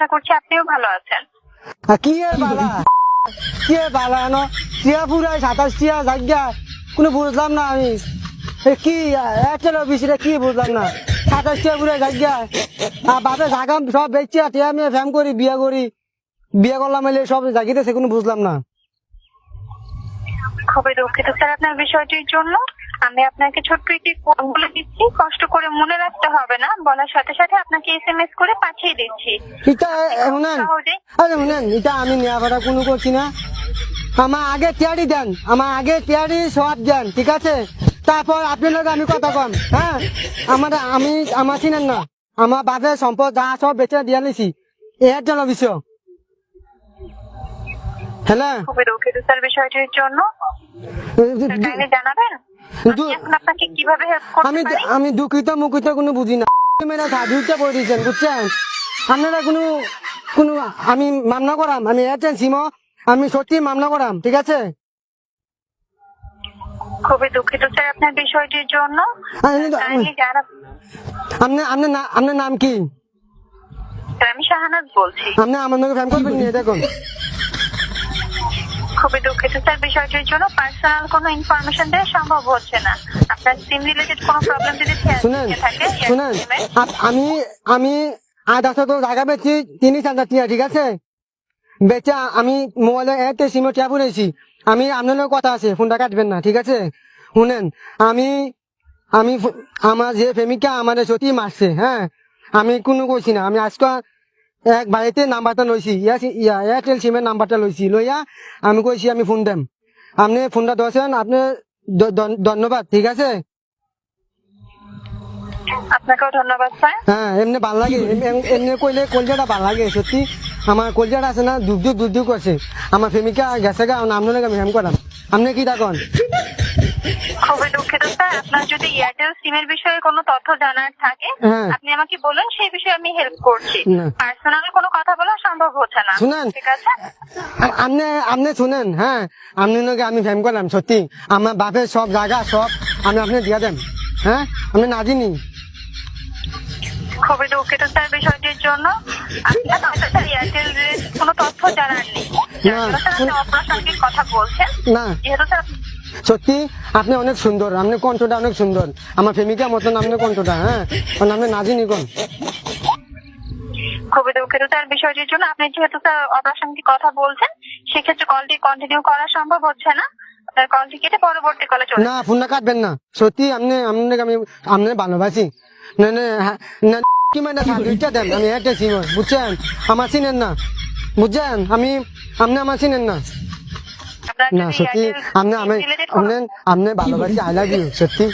আশা করছি আপনিও ভালো আছেন। কি এর বালা? কি এর বালা ন? টিয়া পুরাই সাতাশ টিয়া জায়গা কোনো বুঝলাম না আমি। কি এয়ারটেল অফিসে কি বুঝলাম না। সাতাশ টিয়া পুরাই বাপে জাগা সব বেচছে টিয়া মেয়ে ফ্যাম করি বিয়া করি। বিয়া করলাম এলে সব জাগিতেছে কোনো বুঝলাম না। খুবই দুঃখিত। স্যার আপনার বিষয়টির জন্য আমি আপনাকে ছোট্ট একটি কোড বলে দিচ্ছি কষ্ট করে মনে রাখতে হবে না বলার সাথে সাথে আপনাকে এসএমএস করে পাঠিয়ে দিচ্ছি এটা শুনেন আরে শুনেন এটা আমি নেওয়া কোনো করছি না আমার আগে টিয়ারি দেন আমার আগে টিয়ারি সব দেন ঠিক আছে তারপর আপনার লগে আমি কথা কম হ্যাঁ আমার আমি আমার চিনেন না আমার বাপের সম্পদ যা সব বেঁচে দিয়ে নিছি এর জন্য বিষয় হ্যাঁ খুবই দুঃখিত স্যার বিষয়টির জন্য জানাবেন আমি আপনাকে কীভাবে হেল্প করতে আমি মুখিত কোনো বুঝি না। মেয়েরা সাধুটা করে দিয়েছেন বুঝছেন? আপনারা কোনো কোনো আমি মামলা করাম আমি এয়ারটেল সিম আমি সত্যি মামলা করাম ঠিক আছে? খুবই দুঃখিত স্যার আপনার বিষয়টির জন্য। নাম কি? আমি শাহানাজ বলছি। আপনি আমার নাকি ফ্যাম করবেন দেখুন। খুবই দুঃখিত স্যার বিষয়টির জন্য। পার্সোনাল কোনো ইনফরমেশন দেওয়া সম্ভব হচ্ছে না। আপনার সিম রিলেটেড কোনো প্রবলেম যদি থাকে শুনেন আমি আমি আধা শত জায়গা তিনি চান্দা টিয়া ঠিক আছে? বেচা আমি মোবাইলে এতে সিমে টিয়া পড়েছি আমি আপনার কথা আছে ফোনটা কাটবেন না ঠিক আছে? শুনেন আমি আমি আমার যে প্রেমিকা আমার সত্যি মারছে হ্যাঁ? আমি কোনো কইছি না আমি আজকে এক বাড়িতে নাম্বারটা লইছি। ইয়া- এয়ারটেল সিমের নাম্বারটা লইছি। লইয়া আমি কইছি আমি ফোন দেম। আপনি ফোনটা ধরছেন আপনি ধন্যবাদ ঠিক আছে? আপনাকেও ধন্যবাদ স্যার। হ্যাঁ এমনি ভালো লাগে। এম- এম- এমনি কইলে কলজাটা ভালো লাগে সত্যি। আমার কলজাটা আছে না দুধ দুধ দুধ করছে। আমার গেছে গা লাগে আমি হেম করাম। আপনি কি ডাকন খুবই দুঃখিত স্যার। আপনার যদি এয়ারটেল সিমের বিষয়ে কোনো তথ্য জানার থাকে হ্যাঁ। আপনি আমাকে বলুন সেই বিষয়ে আমি হেল্প করছি। না। পার্সোনাল কোনো কথা বলা সম্ভব হচ্ছে না। শুনেন। ঠিক আছে? আ- আপনি আপনি শুনেন হ্যাঁ। আপনি লগে আমি ফেম করলাম সত্যি। আমার বাপের সব জায়গা সব আমি আপনি দিয়ে দেন হ্যাঁ? আমি না দিনি খুবই দুঃখিত স্যার বিষয়টির জন্য। আপনার হয়তো স্যার এয়ারটেল রিলেটেড কোনো তথ্য জানার নেই। যার না, জন্য স্যার আপনি শুন- অপ্রাসঙ্গিক কথা বলছেন না। যেহেতু স্যার সত্যি? আপনি অনেক সুন্দর আপনি কণ্ঠটা অনেক সুন্দর। আমার প্রেমিকা মতন আপনি কণ্ঠটা হ্যাঁ? কারণ আপনি না দিনি কোন খুবই দুঃখিত স্যার বিষয়টির জন্য। আপনি যেহেতু স্যার অপ্রাসঙ্গিক কথা বলছেন সেক্ষেত্রে কলটি কন্টিনিউ করা সম্ভব হচ্ছে না। কলটি কেটে পরবর্তী কলে চলে না ফোনটা কাটবেন না। সত্যি আপনি আপনাকে আমি আপনি ভালোবাসি। না না হ্যাঁ, না কি মানে দেন আমি একটা বুঝছেন? আমার চিনেন না। বুঝছেন? আমি আপনি আমার চিনেন না। না সত্যি আপনি আমি আপনি ভালোবাসি আই লাভ ইউ সত্যি।